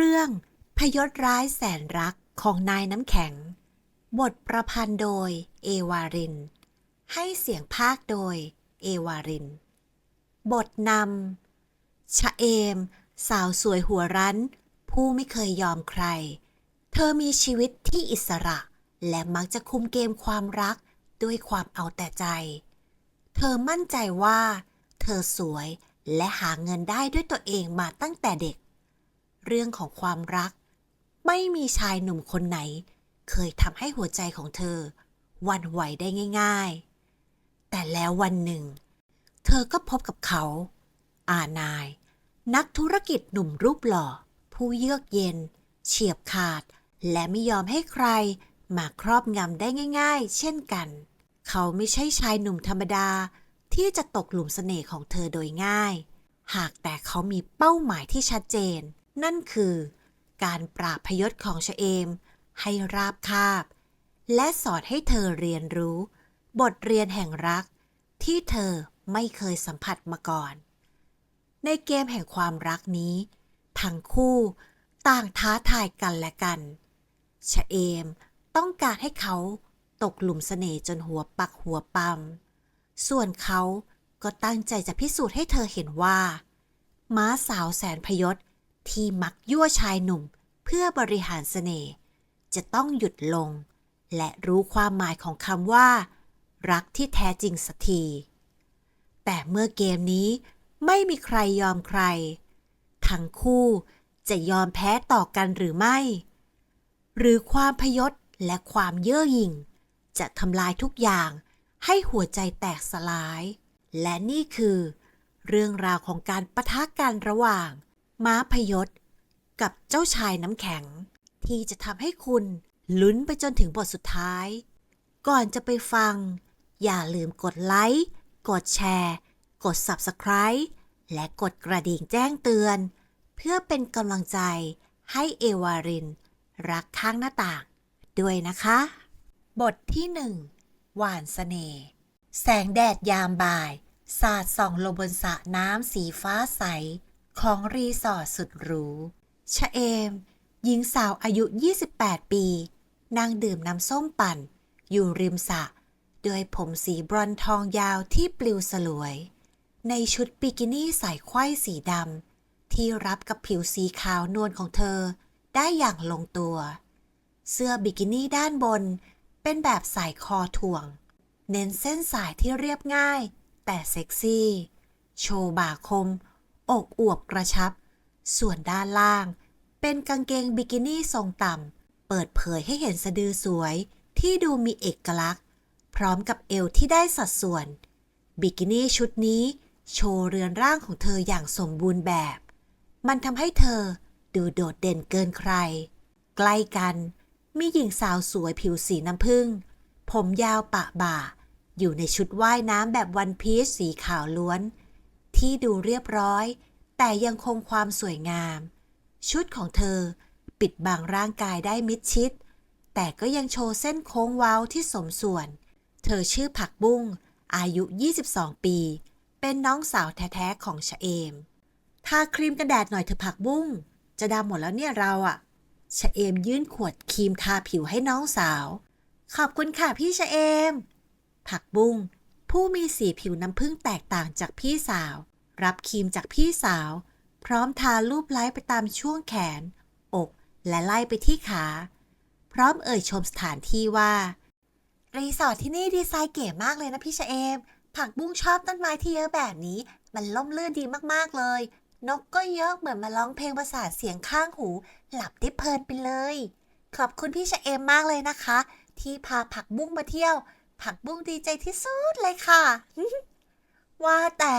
เรื่องพยศร้ายแสนรักของนายน้ำแข็ง บทประพันธ์โดยเอวาริน ให้เสียงภาคโดยเอวาริน บทนำชะเอม สาวสวยหัวรั้น ผู้ไม่เคยยอมใคร เธอมีชีวิตที่อิสระ และมักจะคุมเกมความรักด้วยความเอาแต่ใจ เธอมั่นใจว่า เธอสวยและหาเงินได้ด้วยตัวเองมาตั้งแต่เด็ก เรื่องของความรัก ไม่มีชายหนุ่มคนไหน เคยทำให้หัวใจของเธอวันไหวได้ง่าย ๆ แต่แล้ววันหนึ่ง เธอก็พบกับเขา อานาย นักธุรกิจหนุ่มรูปหล่อ ผู้เยือกเย็น เฉียบขาด และไม่ยอมให้ใครมาครอบงำได้ง่าย ๆ เช่นกัน เขาไม่ใช่ชายหนุ่มธรรมดาที่จะตกหลุมเสน่ห์ของเธอโดยง่าย หากแต่เขามีเป้าหมายที่ชัดเจน นั่นคือ การปราบพยศของชเอม ให้ราบคาบ และสอนให้เธอเรียนรู้ บทเรียนแห่งรัก ที่เธอไม่เคยสัมผัสมาก่อน ในเกมแห่งความรักนี้ ทั้งคู่ต่างท้าทายกันและกันชะเอมต้องการให้เขาตกหลุมเสน่ห์จนหัวปักหัวปั๊ม ส่วนเขาก็ตั้งใจจะพิสูจน์ให้เธอเห็นว่า ม้าสาวแสนพยศ ที่มักยั่วชายหนุ่มเพื่อบริหารเสน่ห์จะต้องหยุดลง และรู้ความหมายของคำว่า รักที่แท้จริงสักที แต่เมื่อเกมนี้ไม่มีใครยอมใคร ทั้งคู่จะยอมแพ้ต่อกันหรือไม่ หรือความพยศและความเย่อหยิ่ง จะทำลายทุกอย่างให้หัวใจแตกสลาย และนี่คือ เรื่องราวของการปะทะกันระหว่าง ม้าพยศ กับเจ้าชายน้ำแข็ง ที่จะทำให้คุณลุ้นไปจนถึงบทสุดท้าย ก่อนจะไปฟัง อย่าลืมกดไลค์ กดแชร์ กด Subscribe และกดกระดิ่งแจ้งเตือน เพื่อเป็นกำลังใจให้เอวาริน รักข้างหน้าต่าง ด้วยนะคะ บทที่หนึ่งหวานเสน่ห์แสงแดดยามบ่าย สาดส่องลงบนสระน้ำสีฟ้าใส ของรีสอร์ทสุดหรูชะเอม หญิงสาวอายุ 28 ปี นั่งดื่มน้ำส้มปั่น อยู่ริมสระด้วยผมสีบรอนซ์ทองยาวที่ปลิวสลวย ในชุดบิกินี่ใส่ไขว้สีดำ ที่รับกับผิวสีขาวนวลของเธอได้อย่างลงตัว เสื้อบิกินี่ด้านบนเป็นแบบสายคอถ่วง เน้นเส้นสายที่เรียบง่าย แต่เซ็กซี่ โชว์บ่าคม อกอวบกระชับ ส่วนด้านล่าง เป็นกางเกงบิกินี่ทรงต่ำ เปิดเผยให้เห็นสะดือสวยที่ดูมีเอกลักษณ์ พร้อมกับเอวที่ได้สัดส่วน บิกินี่ชุดนี้โชว์เรือนร่างของเธออย่างสมบูรณ์แบบ มันทำให้เธอดูโดดเด่นเกินใคร ใกล้กัน มีหญิงสาวสวยผิวสีน้ำผึ้ง ผมยาวปะบ่า อยู่ในชุดว่ายน้ำแบบวันพีชสีขาวล้วน ที่ดูเรียบร้อย แต่ยังคงความสวยงาม ชุดของเธอปิดบังร่างกายได้มิดชิด แต่ก็ยังโชว์เส้นโค้งเว้าที่สมส่วน เธอชื่อผักบุ้ง อายุ 22 ปี เป็นน้องสาวแท้ๆของชะเอม ทาครีมกันแดดหน่อยเถอผักบุ้ง จะดำหมดแล้วเนี่ยเราอะชะเอมยื่นขวดครีมทาผิวให้น้องสาว ขอบคุณค่ะพี่ชะเอม ผักบุ้งผู้มีสีผิวน้ำผึ้งแตกต่างจากพี่สาว รับครีมจากพี่สาว พร้อมทารูปไล้ไปตามช่วงแขน อกและไล่ไปที่ขา พร้อมเอ่ยชมสถานที่ว่า รีสอร์ทที่นี่ดีไซน์เก๋มากเลยนะพี่ชเอม ผักบุ้งชอบต้นไม้ที่เยอะแบบนี้ มันล่มลื่นดีมากๆเลย นกก็เยอะเหมือนมาร้องเพลงประสานเสียงข้างหู หลับได้เพลินไปเลย ขอบคุณพี่ชเอมมากเลยนะคะ ที่พาผักบุ้งมาเที่ยว ผักบุ้งดีใจที่สุดเลยค่ะ ว่าแต่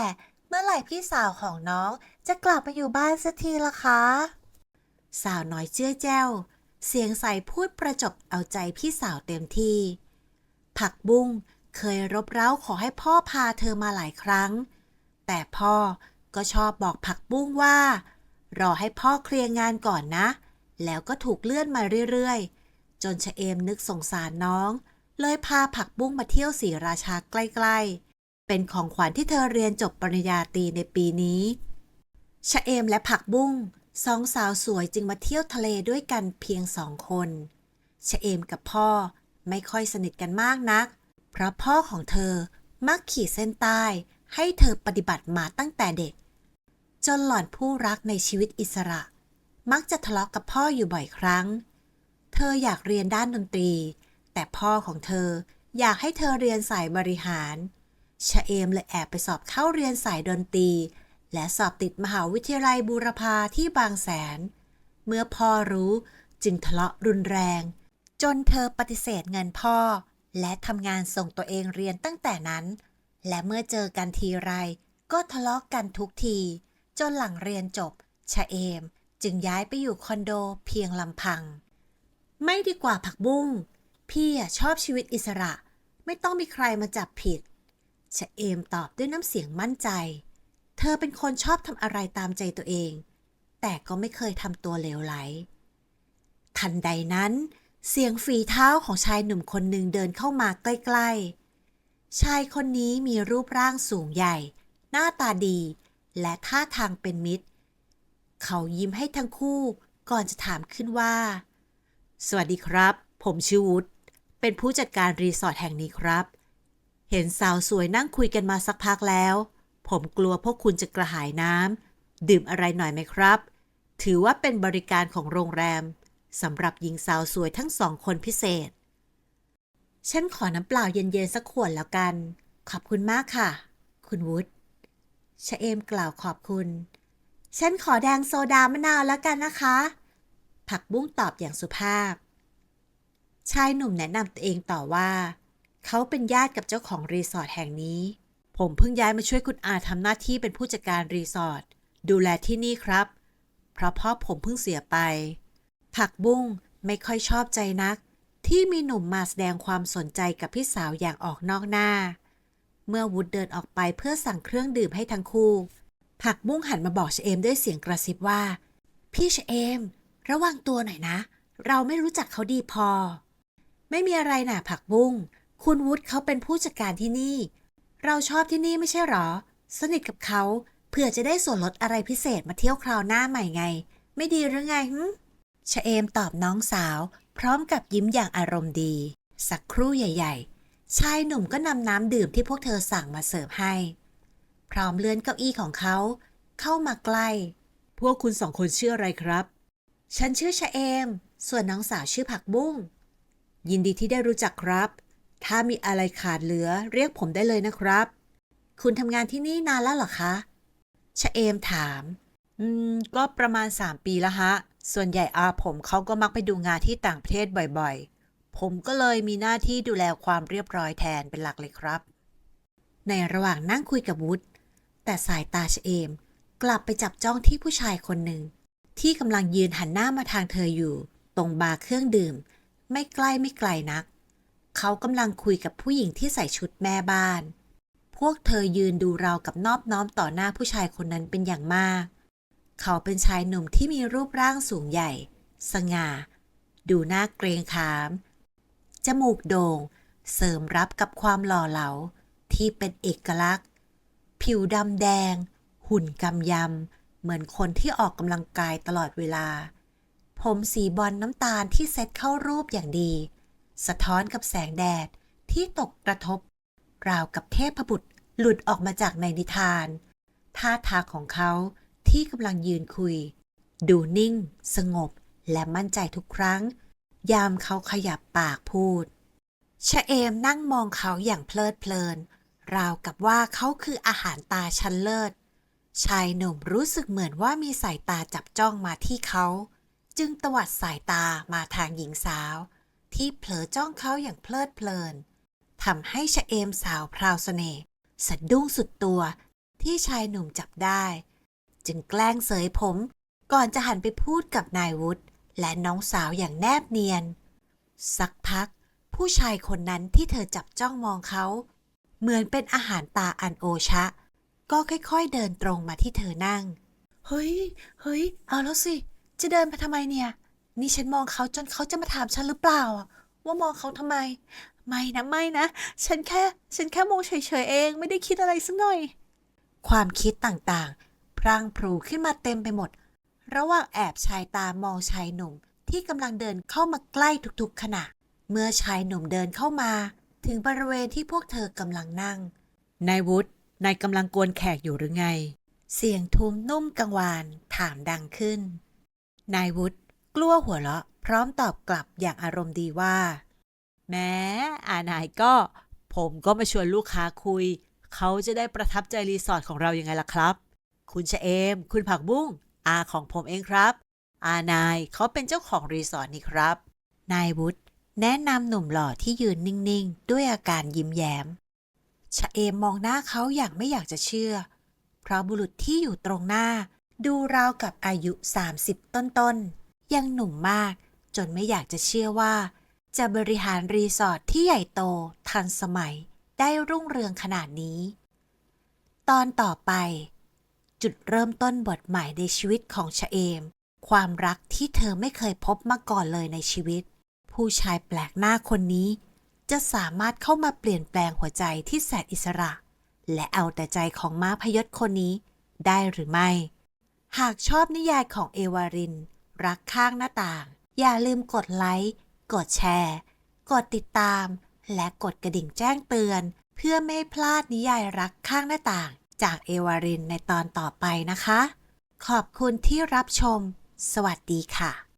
เมื่อไหร่พี่สาวของน้องจะกลับมาอยู่บ้านสักทีล่ะคะ สาวน้อยเจื้อแจ้ว เสียงใสพูดประจบเอาใจพี่สาวเต็มที่ ผักบุ้งเคยรบเร้าขอให้พ่อพาเธอมาหลายครั้ง แต่พ่อก็ชอบบอกผักบุ้งว่า รอให้พ่อเคลียร์งานก่อนนะ แล้วก็ถูกเลื่อนมาเรื่อยๆ จนชะเอมนึกสงสารน้อง เลยพาผักบุ้งมาเที่ยวสีราชาใกล้ๆ เป็นของขวัญที่เธอเรียนจบปริญญาตรีในปีนี้ชะเอมและผักบุ้งสองสาวสวยจึงมาเที่ยวทะเลด้วยกันเพียงสองคนชะเอมกับพ่อไม่ค่อยสนิทกันมากนัก เพราะพ่อของเธอมักขีดเส้นใต้ให้เธอปฏิบัติมาตั้งแต่เด็ก จนหล่อนผู้รักในชีวิตอิสระ มักจะทะเลาะกกับพ่ออยู่บ่อยครั้ง เธออยากเรียนด้านดนตรี แต่พ่อของเธออยากให้เธอเรียนสายบริหาร ชะเอมเลยแอบไปสอบเข้าเรียนสายดนตรี และสอบติดมหาวิทยาลัยบูรพาที่บางแสน เมื่อพ่อรู้จึงทะเลาะรุนแรง จนเธอปฏิเสธเงินพ่อ และทำงานส่งตัวเองเรียนตั้งแต่นั้น และเมื่อเจอกันทีไร ก็ทะเลาะกันทุกที จนหลังเรียนจบชะเอมจึงย้ายไปอยู่คอนโดเพียงลำพัง ไม่ดีกว่าผักบุ้ง พี่ชอบชีวิตอิสระ ไม่ต้องมีใครมาจับผิด ชะเอมตอบด้วยน้ำเสียงมั่นใจ เธอเป็นคนชอบทำอะไรตามใจตัวเอง แต่ก็ไม่เคยทำตัวเลวไหล ทันใดนั้น เสียงฝีเท้าของชายหนุ่มคนหนึ่งเดินเข้ามาใกล้ๆ ชายคนนี้มีรูปร่างสูงใหญ่ หน้าตาดี และท่าทางเป็นมิตร เขายิ้มให้ทั้งคู่ก่อนจะถามขึ้นว่า สวัสดีครับ ผมชื่อวุฒเป็นผู้จัดการรีสอร์ทแห่งนี้ครับ เห็นสาวสวยนั่งคุยกันมาสักพักแล้ว ผมกลัวพวกคุณจะกระหายน้ำดื่มอะไรหน่อยไหมครับ ถือว่าเป็นบริการของโรงแรมสำหรับหญิงสาวสวยทั้งสองคนพิเศษ ฉันขอน้ำเปล่าเย็นๆสักขวดแล้วกัน ขอบคุณมากค่ะ คุณวุฒิชะเอมกล่าวขอบคุณ ฉันขอแดงโซดามะนาวแล้วกันนะคะ ผักบุ้งตอบอย่างสุภาพ ชายหนุ่มแนะนำตัวเองต่อว่า เขาเป็นญาติกับเจ้าของรีสอร์ทแห่งนี้ ผมเพิ่งย้ายมาช่วยคุณอาทำหน้าที่เป็นผู้จัดการรีสอร์ทดูแลที่นี่ครับ เพราะพ่อผมเพิ่งเสียไป ผักบุ้งไม่ค่อยชอบใจนัก ที่มีหนุ่มมาแสดงความสนใจกับพี่สาวอย่างออกนอกหน้า เมื่อวุฒเดินออกไปเพื่อสั่งเครื่องดื่มให้ทั้งคู่ ผักบุ้งหันมาบอกชะเอมด้วยเสียงกระซิบว่า พี่ชะเอม ระวังตัวหน่อยนะ เราไม่รู้จักเขาดีพอ ไม่มีอะไรน่ะผักบุ้ง คุณวุฒิเขาเป็นผู้จัดการที่นี่ เราชอบที่นี่ไม่ใช่หรอ สนิทกับเขาเพื่อจะได้ส่วนลดอะไรพิเศษมาเที่ยวคราวหน้าใหม่ไง ไม่ดีหรือไงหึชเอมตอบน้องสาว พร้อมกับยิ้มอย่างอารมณ์ดี สักครู่ใหญ่ ๆ ชายหนุ่มก็นำน้ำดื่มที่พวกเธอสั่งมาเสิร์ฟให้ พร้อมเลื่อนเก้าอี้ของเขา เข้ามาใกล้ พวกคุณสองคนชื่ออะไรครับ ฉันชื่อชะเอม ส่วนน้องสาวชื่อผักบุ้ง ยินดีที่ได้รู้จักครับ ถ้ามีอะไรขาดเหลือเรียกผมได้เลยนะครับ คุณทำงานที่นี่นานแล้วเหรอคะชะเอมถาม อืม ก็ประมาณ 3 ปีแล้วฮะ ส่วนใหญ่อาผมเขาก็มักไปดูงานที่ต่างประเทศบ่อยๆ ผมก็เลยมีหน้าที่ดูแลความเรียบร้อยแทนเป็นหลักเลยครับ ในระหว่างนั่งคุยกับวุฒแต่สายตาชะเอม กลับไปจับจ้องที่ผู้ชายคนหนึ่ง ที่กำลังยืนหันหน้ามาทางเธออยู่ ตรงบาร์เครื่องดื่ม ไม่ใกล้ไม่ไกลนัก เขากำลังคุยกับผู้หญิงที่ใส่ชุดแม่บ้าน พวกเธอยืนดูเรากับนอบน้อมต่อหน้าผู้ชายคนนั้นเป็นอย่างมาก เขาเป็นชายหนุ่มที่มีรูปร่างสูงใหญ่ สง่า ดูน่าเกรงขาม จมูกโด่ง เสริมรับกับความหล่อเหลาที่เป็นเอกลักษณ์ ผิวดำแดง หุ่นกำยำ เหมือนคนที่ออกกำลังกายตลอดเวลา ผมสีบอลน้ำตาลที่เซ็ตเข้ารูปอย่างดี สะท้อนกับแสงแดดที่ตกกระทบ ราวกับเทพบุตรหลุดออกมาจากในนิทาน ท่าทางของเขาที่กำลังยืนคุย ดูนิ่ง สงบและมั่นใจทุกครั้ง ยามเขาขยับปากพูดชะเอมนั่งมองเขาอย่างเพลิดเพลิน ราวกับว่าเขาคืออาหารตาชั้นเลิศ ชายหนุ่มรู้สึกเหมือนว่ามีสายตาจับจ้องมาที่เขา จึงตวัดสายตามาทางหญิงสาว ที่เผลอจ้องเขาอย่างเพลิดเพลินทำให้ชะเอมสาวพราวเสน่ห์สะดุ้งสุดตัวที่ชายหนุ่มจับได้ จึงแกล้งเสยผมก่อนจะหันไปพูดกับนายวุฒิและน้องสาวอย่างแนบเนียน สักพัก ผู้ชายคนนั้นที่เธอจับจ้องมองเขา เหมือนเป็นอาหารตาอันโอชะ ก็ค่อยๆเดินตรงมาที่เธอนั่ง เฮ้ย เฮ้ย เอาแล้วสิ จะเดินไปทำไมเนี่ย นี่ฉันมองเขาจนเขาจะมาถามฉันหรือเปล่า ว่ามองเขาทำไม ไม่นะไม่นะ ฉันแค่ ฉันแค่มองเฉยๆเอง ไม่ได้คิดอะไรสักหน่อย ความคิดต่างๆ พรางพรูขึ้นมาเต็มไปหมด ระหว่างแอบชายตามองชายหนุ่ม ที่กำลังเดินเข้ามาใกล้ทุกๆขณะ เมื่อชายหนุ่มเดินเข้ามา ถึงบริเวณที่พวกเธอกำลังนั่ง นายวุฒินายกำลังกวนแขกอยู่หรือไง เสียงทุ้มนุ่มกังวานถามดังขึ้น นายวุฒิ กลัวหัวเราะ พร้อมตอบกลับอย่างอารมณ์ดีว่า แม้อานายก็ ผมก็มาชวนลูกค้าคุย เขาจะได้ประทับใจรีสอร์ทของเรายังไงล่ะครับ คุณชะเอม คุณผักบุ้ง อาของผมเองครับ อานายเขาเป็นเจ้าของรีสอร์ทนี่ครับ นายวุฒิแนะนำหนุ่มหล่อที่ยืนนิ่งๆ ด้วยอาการยิ้มแย้ม ชะเอมมองหน้าเขาอย่างไม่อยากจะเชื่อ เพราะบุรุษที่อยู่ตรงหน้า ดูราวกับอายุ 30 ต้นๆ ยังหนุ่มมาก จนไม่อยากจะเชื่อว่า จะบริหารรีสอร์ทที่ใหญ่โต ทันสมัยได้รุ่งเรืองขนาดนี้ ตอนต่อไป จุดเริ่มต้นบทใหม่ในชีวิตของชะเอม ความรักที่เธอไม่เคยพบมาก่อนเลยในชีวิต ผู้ชายแปลกหน้าคนนี้ จะสามารถเข้ามาเปลี่ยนแปลงหัวใจที่แสนอิสระ และเอาแต่ใจของม้าพยศคนนี้ ได้หรือไม่ หากชอบนิยายของเอวาริน รักข้างหน้าต่าง อย่าลืมกดไลค์ กดแชร์ กดติดตาม และกดกระดิ่งแจ้งเตือน เพื่อไม่พลาดนิยายรักข้างหน้าต่าง จากเอวารินในตอนต่อไปนะคะ ขอบคุณที่รับชม สวัสดีค่ะ